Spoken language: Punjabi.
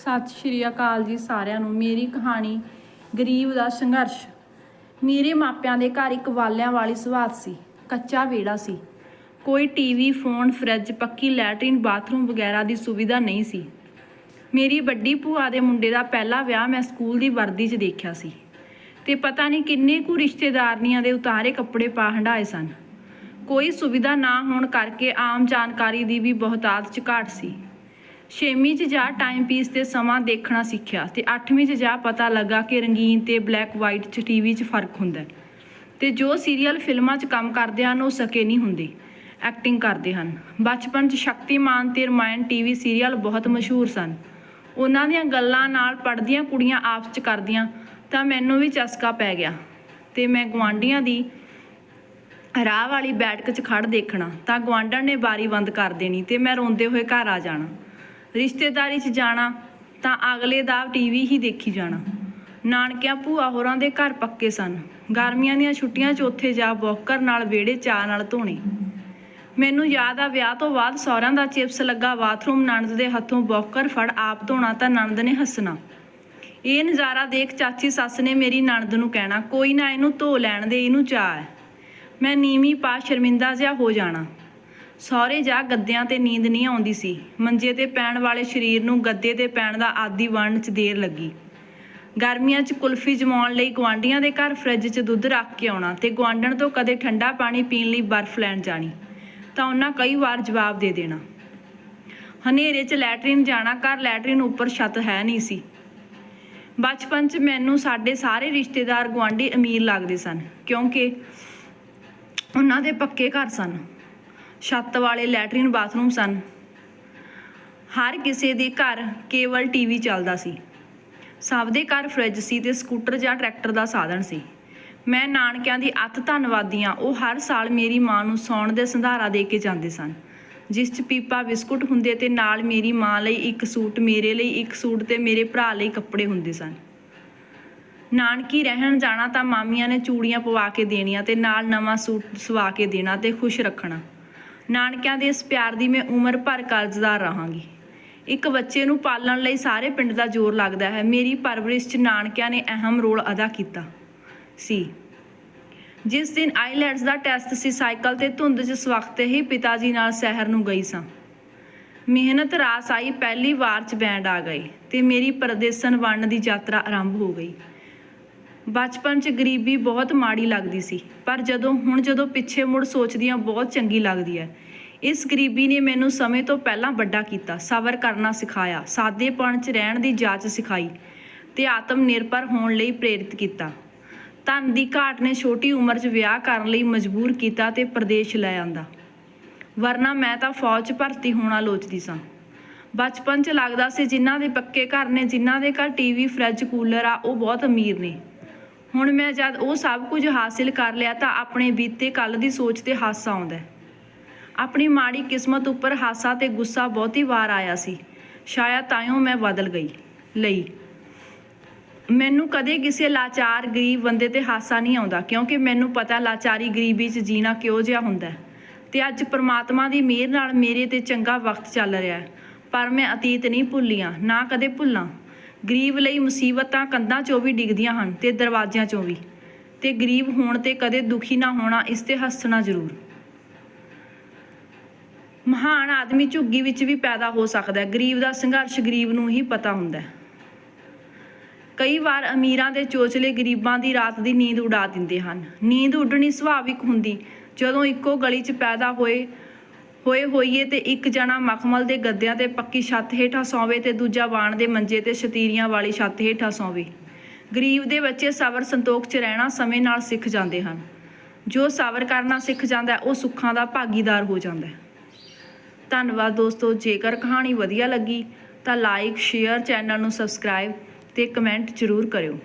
ਸਤਿ ਸ਼੍ਰੀ ਅਕਾਲ ਜੀ ਸਾਰਿਆਂ ਨੂੰ। ਮੇਰੀ ਕਹਾਣੀ, ਗਰੀਬ ਦਾ ਸੰਘਰਸ਼। ਮੇਰੇ ਮਾਪਿਆਂ ਦੇ ਘਰ ਇੱਕ ਵਾਲਿਆਂ ਵਾਲੀ ਸਵਾਤ ਸੀ, ਕੱਚਾ ਵਿਹੜਾ ਸੀ। ਕੋਈ ਟੀਵੀ, ਫੋਨ, ਫਰਿੱਜ ਪੱਕੀ ਲੈਟਰਿਨ, ਬਾਥਰੂਮ ਵਗੈਰਾ ਦੀ ਸੁਵਿਧਾ ਨਹੀਂ ਸੀ। ਮੇਰੀ ਵੱਡੀ ਭੂਆ ਦੇ ਮੁੰਡੇ ਦਾ ਪਹਿਲਾ ਵਿਆਹ ਮੈਂ ਸਕੂਲ ਦੀ ਵਰਦੀ 'ਚ ਦੇਖਿਆ ਸੀ ਤੇ ਪਤਾ ਨਹੀਂ ਕਿੰਨੇ ਕੁ ਰਿਸ਼ਤੇਦਾਰਨੀਆਂ ਦੇ ਉਤਾਰੇ ਕੱਪੜੇ ਪਾ ਹੰਡਾਏ ਸਨ। ਕੋਈ ਸੁਵਿਧਾ ਨਾ ਹੋਣ ਕਰਕੇ ਆਮ ਜਾਣਕਾਰੀ ਦੀ ਵੀ ਬਹੁਤਾਤ 'ਚ ਘਾਟ ਸੀ। ਛੇਵੀਂ 'ਚ ਜਾ ਟਾਈਮ ਪੀਸ ਤੇ ਸਮਾਂ ਦੇਖਣਾ ਸਿੱਖਿਆ ਤੇ 8ਵੀਂ 'ਚ ਜਾ ਪਤਾ ਲੱਗਾ ਕਿ ਰੰਗੀਨ ਤੇ ਬਲੈਕ ਵਾਈਟ 'ਚ ਟੀਵੀ 'ਚ ਫ਼ਰਕ ਹੁੰਦਾ ਹੈ। ਤੇ ਜੋ ਸੀਰੀਅਲ ਫਿਲਮਾਂ 'ਚ ਕੰਮ ਕਰਦੇ ਹਨ, ਉਹ ਸਕੇ ਨਹੀਂ ਹੁੰਦੇ। ਐਕਟਿੰਗ ਕਰਦੇ ਹਨ। ਬਚਪਨ 'ਚ ਸ਼ਕਤੀਮਾਨ ਤੇ ਰਮਾਇਣ ਟੀਵੀ ਸੀਰੀਅਲ ਬਹੁਤ ਮਸ਼ਹੂਰ ਸਨ। ਉਹਨਾਂ ਦੀਆਂ ਗੱਲਾਂ ਨਾਲ ਪੜਦੀਆਂ ਕੁੜੀਆਂ ਆਪਸ 'ਚ ਕਰਦੀਆਂ, ਤਾਂ ਮੈਨੂੰ ਵੀ ਚਸਕਾ ਪੈ ਗਿਆ। ਤੇ ਮੈਂ ਗਵਾਂਡੀਆਂ ਦੀ ਰਾਹ ਵਾਲੀ ਬੈਠਕ 'ਚ ਖੜ ਦੇਖਣਾ, ਤਾਂ ਗਵਾਂਢਣ ਨੇ ਬਾਰੀ ਬੰਦ ਕਰ ਦੇਣੀ ਤੇ ਮੈਂ ਰੋਂਦੇ ਹੋਏ ਘਰ ਆ ਜਾਣਾ। ਰਿਸ਼ਤੇਦਾਰੀ 'ਚ ਜਾਣਾ ਤਾਂ ਅਗਲੇ ਦਾ ਟੀਵੀ ਹੀ ਦੇਖੀ ਜਾਣਾ। ਨਾਨਕਿਆਂ ਭੂਆ ਹੋਰਾਂ ਦੇ ਘਰ ਪੱਕੇ ਸਨ। ਗਰਮੀਆਂ ਦੀਆਂ ਛੁੱਟੀਆਂ 'ਚ ਉੱਥੇ ਜਾ ਬੌਕਰ ਨਾਲ ਵਿਹੜੇ ਚਾਹ ਨਾਲ ਧੋਣੇ। ਮੈਨੂੰ ਯਾਦ ਆ ਵਿਆਹ ਤੋਂ ਬਾਅਦ ਸਹੁਰਿਆਂ ਦਾ ਚਿਪਸ ਲੱਗਾ ਬਾਥਰੂਮ। ਨਣਦ ਦੇ ਹੱਥੋਂ ਬੌਕਰ ਫੜ ਆਪ ਧੋਣਾ ਤਾਂ ਨਣਦ ਨੇ ਹੱਸਣਾ। ਇਹ ਨਜ਼ਾਰਾ ਦੇਖ ਚਾਚੀ ਸੱਸ ਨੇ ਮੇਰੀ ਨਣਦ ਨੂੰ ਕਹਿਣਾ, ਕੋਈ ਨਾ ਇਹਨੂੰ ਧੋ ਲੈਣ ਦੇ, ਇਹਨੂੰ ਚਾਹ ਹੈ। ਮੈਂ ਨੀਵੀਂ ਪਾ ਸ਼ਰਮਿੰਦਾ ਜਿਹਾ ਹੋ ਜਾਣਾ। ਸਹੁਰੇ ਜਾ ਗੱਦਿਆਂ ਤੇ ਨੀਂਦ ਨਹੀਂ ਆਉਂਦੀ ਸੀ। ਮੰਜੇ ਤੇ ਪੈਣ ਵਾਲੇ ਸਰੀਰ ਨੂੰ ਗੱਦੇ ਤੇ ਪੈਣ ਦਾ ਆਦੀ ਬਣਨ 'ਚ ਦੇਰ ਲੱਗੀ। ਗਰਮੀਆਂ 'ਚ ਕੁਲਫੀ ਜਮਾਉਣ ਲਈ ਗੁਆਂਢੀਆਂ ਦੇ ਘਰ ਫਰਿੱਜ 'ਚ ਦੁੱਧ ਰੱਖ ਕੇ ਆਉਣਾ ਤੇ ਗੁਆਂਢਣ ਤੋਂ ਕਦੇ ਠੰਡਾ ਪਾਣੀ ਪੀਣ ਲਈ ਬਰਫ਼ ਲੈਣ ਜਾਣੀ, ਤਾਂ ਉਹਨਾਂ ਕਈ ਵਾਰ ਜਵਾਬ ਦੇ ਦੇਣਾ। ਹਨੇਰੇ 'ਚ ਲੈਟਰਿਨ ਜਾਣਾ, ਘਰ ਲੈਟਰਿਨ ਉੱਪਰ ਛੱਤ ਹੈ ਨਹੀਂ ਸੀ। ਬਚਪਨ 'ਚ ਮੈਨੂੰ ਸਾਡੇ ਸਾਰੇ ਰਿਸ਼ਤੇਦਾਰ ਗੁਆਂਢੀ ਅਮੀਰ ਲੱਗਦੇ ਸਨ, ਕਿਉਂਕਿ ਉਹਨਾਂ ਦੇ ਪੱਕੇ ਘਰ ਸਨ। ਛੱਤ ਵਾਲੇ ਲੈਟਰਿਨ ਬਾਥਰੂਮ ਸਨ। ਹਰ ਕਿਸੇ ਦੇ ਘਰ ਕੇਵਲ ਟੀਵੀ ਚੱਲਦਾ ਸੀ। ਸਭ ਦੇ ਘਰ ਫਰਿੱਜ ਸੀ ਤੇ ਸਕੂਟਰ ਜਾਂ ਟਰੈਕਟਰ ਦਾ ਸਾਧਨ ਸੀ। ਮੈਂ ਨਾਨਕਿਆਂ ਦੀ ਅੱਤ ਧੰਨਵਾਦੀ ਹਾਂ ਉਹ ਹਰ ਸਾਲ ਮੇਰੀ ਮਾਂ ਨੂੰ ਸੌਣ ਦੇ ਸੰਧਾਰਾ ਦੇ ਕੇ ਜਾਂਦੇ ਸਨ। ਜਿਸ 'ਚ ਪੀਪਾ ਬਿਸਕੁਟ ਹੁੰਦੇ ਤੇ ਨਾਲ ਮੇਰੀ ਮਾਂ ਲਈ ਇੱਕ ਸੂਟ, ਮੇਰੇ ਲਈ ਇੱਕ ਸੂਟ ਤੇ ਮੇਰੇ ਭਰਾ ਲਈ ਕੱਪੜੇ ਹੁੰਦੇ ਸਨ। ਨਾਨਕੀ ਰਹਿਣ ਜਾਣਾ ਤਾਂ ਮਾਮੀਆਂ ਨੇ ਚੂੜੀਆਂ ਪਵਾ ਕੇ ਦੇਣੀਆਂ ਤੇ ਨਾਲ ਨਵਾਂ ਸੂਟ ਸਵਾ ਕੇ ਦੇਣਾ ਤੇ ਖੁਸ਼ ਰੱਖਣਾ। ਨਾਨਕਿਆਂ ਦੇ ਇਸ ਪਿਆਰ ਦੀ ਮੈਂ ਉਮਰ ਭਰ ਕਰਜ਼ਦਾਰ ਰਹਾਂਗੀ। ਇੱਕ ਬੱਚੇ ਨੂੰ ਪਾਲਣ ਲਈ ਸਾਰੇ ਪਿੰਡ ਦਾ ਜ਼ੋਰ ਲੱਗਦਾ ਹੈ। ਮੇਰੀ ਪਰਵਰਿਸ਼ 'ਚ ਨਾਨਕਿਆਂ ਨੇ ਅਹਿਮ ਰੋਲ ਅਦਾ ਕੀਤਾ। ਸੀ। ਜਿਸ ਦਿਨ ਆਈਲੈਟਸ ਦਾ ਟੈਸਟ ਸੀ, ਸਾਈਕਲ ਤੇ ਧੁੰਦ 'ਚ ਸਵਖਤੇ ਹੀ ਪਿਤਾ ਜੀ ਨਾਲ ਸ਼ਹਿਰ ਨੂੰ ਗਈ ਸਾਂ। ਮਿਹਨਤ ਰਾਸ ਆਈ, ਪਹਿਲੀ ਵਾਰ 'ਚ ਬੈਂਡ ਆ ਗਏ ਤੇ ਮੇਰੀ ਪਰਦੇਸਨ ਬਣਨ ਦੀ ਯਾਤਰਾ ਆਰੰਭ ਹੋ ਗਈ। ਬਚਪਨ 'ਚ ਗਰੀਬੀ ਬਹੁਤ ਮਾੜੀ ਲੱਗਦੀ ਸੀ, ਪਰ ਜਦੋਂ, ਹੁਣ ਜਦੋਂ ਪਿੱਛੇ ਮੁੜ ਸੋਚਦੀ ਹਾਂ ਬਹੁਤ ਚੰਗੀ ਲੱਗਦੀ ਹੈ। ਇਸ ਗਰੀਬੀ ਨੇ ਮੈਨੂੰ ਸਮੇਂ ਤੋਂ ਪਹਿਲਾਂ ਵੱਡਾ ਕੀਤਾ, ਸਬਰ ਕਰਨਾ ਸਿਖਾਇਆ, ਸਾਦੇਪਣ 'ਚ ਰਹਿਣ ਦੀ ਜਾਚ ਸਿਖਾਈ ਤੇ ਆਤਮ ਨਿਰਭਰ ਹੋਣ ਲਈ ਪ੍ਰੇਰਿਤ ਕੀਤਾ। ਧਨ ਦੀ ਘਾਟ ਨੇ ਛੋਟੀ ਉਮਰ 'ਚ ਵਿਆਹ ਕਰਨ ਲਈ ਮਜਬੂਰ ਕੀਤਾ ਤੇ ਪ੍ਰਦੇਸ਼ ਲੈ ਆਂਦਾ। ਵਰਨਾ ਮੈਂ ਤਾਂ ਫੌਜ 'ਚ ਭਰਤੀ ਹੋਣਾ ਲੋਚਦੀ ਸਾਂ। ਬਚਪਨ 'ਚ ਲੱਗਦਾ ਸੀ ਜਿਨ੍ਹਾਂ ਦੇ ਪੱਕੇ ਘਰ ਨੇ, ਜਿਨ੍ਹਾਂ ਦੇ ਘਰ ਟੀਵੀ, ਫਰਿੱਜ, ਕੂਲਰ ਆ, ਉਹ ਬਹੁਤ ਅਮੀਰ ਨੇ। ਹੁਣ ਮੈਂ ਜਦ ਉਹ ਸਭ ਕੁਝ ਹਾਸਿਲ ਕਰ ਲਿਆ ਤਾਂ ਆਪਣੇ ਬੀਤੇ ਕੱਲ ਦੀ ਸੋਚ ਤੇ ਹਾਸਾ ਆਉਂਦਾ ਆਪਣੀ ਮਾੜੀ ਕਿਸਮਤ ਉੱਪਰ ਹਾਸਾ ਤੇ ਗੁੱਸਾ ਬਹੁਤੀ ਵਾਰ ਆਇਆ ਸੀ। ਸ਼ਾਇਦ ਤਾਈਓ ਮੈਂ ਬਦਲ ਗਈ, ਲਈ। ਮੈਨੂੰ ਕਦੇ ਕਿਸੇ ਲਾਚਾਰ ਗਰੀਬ ਬੰਦੇ ਤੇ ਹਾਸਾ ਨਹੀਂ ਆਉਂਦਾ, ਕਿਉਂਕਿ ਮੈਨੂੰ ਪਤਾ ਲਾਚਾਰੀ ਗਰੀਬੀ 'ਚ ਜੀਣਾ ਕਿਉਂ ਜਿਹਾ ਹੁੰਦਾ ਹੈ। ਤੇ ਅੱਜ ਪ੍ਰਮਾਤਮਾ ਦੀ ਮਿਹਰ ਨਾਲ ਮੇਰੇ ਤੇ ਚੰਗਾ ਵਕਤ ਚੱਲ ਰਿਹਾ ਪਰ ਮੈਂ ਅਤੀਤ ਨਹੀਂ ਭੁੱਲੀਆਂ, ਨਾ ਕਦੇ ਭੁੱਲਾਂ। ਗਰੀਬ ਲਈ ਮੁਸੀਬਤਾਂ ਕੰਧਾਂ 'ਚੋਂ ਵੀ ਡਿੱਗਦੀਆਂ ਹਨ ਤੇ ਦਰਵਾਜ਼ਿਆਂ 'ਚੋਂ ਵੀ। ਤੇ ਗਰੀਬ ਹੋਣ ਤੇ ਕਦੇ ਦੁਖੀ ਨਾ ਹੋਣਾ ਇਸ ਤੇ ਹੱਸਣਾ ਜ਼ਰੂਰ। ਮਹਾਨ ਆਦਮੀ ਝੁੱਗੀ ਵਿੱਚ ਵੀ ਪੈਦਾ ਹੋ ਸਕਦਾ ਹੈ। ਗਰੀਬ ਦਾ ਸੰਘਰਸ਼ ਗਰੀਬ ਨੂੰ ਹੀ ਪਤਾ ਹੁੰਦਾ ਹੈ। ਕਈ ਵਾਰ ਅਮੀਰਾਂ ਦੇ ਚੋਚਲੇ ਗਰੀਬਾਂ ਦੀ ਰਾਤ ਦੀ ਨੀਂਦ ਉਡਾ ਦਿੰਦੇ ਹਨ। ਨੀਂਦ ਉੱਡਣੀ ਸੁਭਾਵਿਕ ਹੁੰਦੀ। ਜਦੋਂ ਇੱਕੋ ਗਲੀ 'ਚ ਪੈਦਾ ਹੋਏ ਹੋਏ ਹੋਈਏ ਤੇ ਇੱਕ ਜਣਾ ਮਖਮਲ ਦੇ ਗੱਦਿਆਂ ਤੇ ਪੱਕੀ ਛੱਤ ਹੇਠਾਂ ਸੌਵੇ ਤੇ ਦੂਜਾ ਬਾਣ ਦੇ ਮੰਜੇ ਤੇ ਸ਼ਤੀਰੀਆਂ ਵਾਲੀ ਛੱਤ ਹੇਠਾਂ ਸੌਵੇ। ਗਰੀਬ ਦੇ ਬੱਚੇ ਸਬਰ ਸੰਤੋਖ 'ਚ ਰਹਿਣਾ ਸਮੇਂ ਨਾਲ ਸਿੱਖ ਜਾਂਦੇ ਹਨ। ਜੋ ਸਬਰ ਕਰਨਾ ਸਿੱਖ ਜਾਂਦਾ, ਉਹ ਸੁੱਖਾਂ ਦਾ ਭਾਗੀਦਾਰ ਹੋ ਜਾਂਦਾ ਧੰਨਵਾਦ ਦੋਸਤੋ, ਜੇਕਰ ਕਹਾਣੀ ਵਧੀਆ ਲੱਗੀ ਤਾਂ ਲਾਈਕ ਸ਼ੇਅਰ ਚੈਨਲ ਨੂੰ ਸਬਸਕ੍ਰਾਈਬ ਤੇ ਕਮੈਂਟ ਜ਼ਰੂਰ ਕਰਿਓ।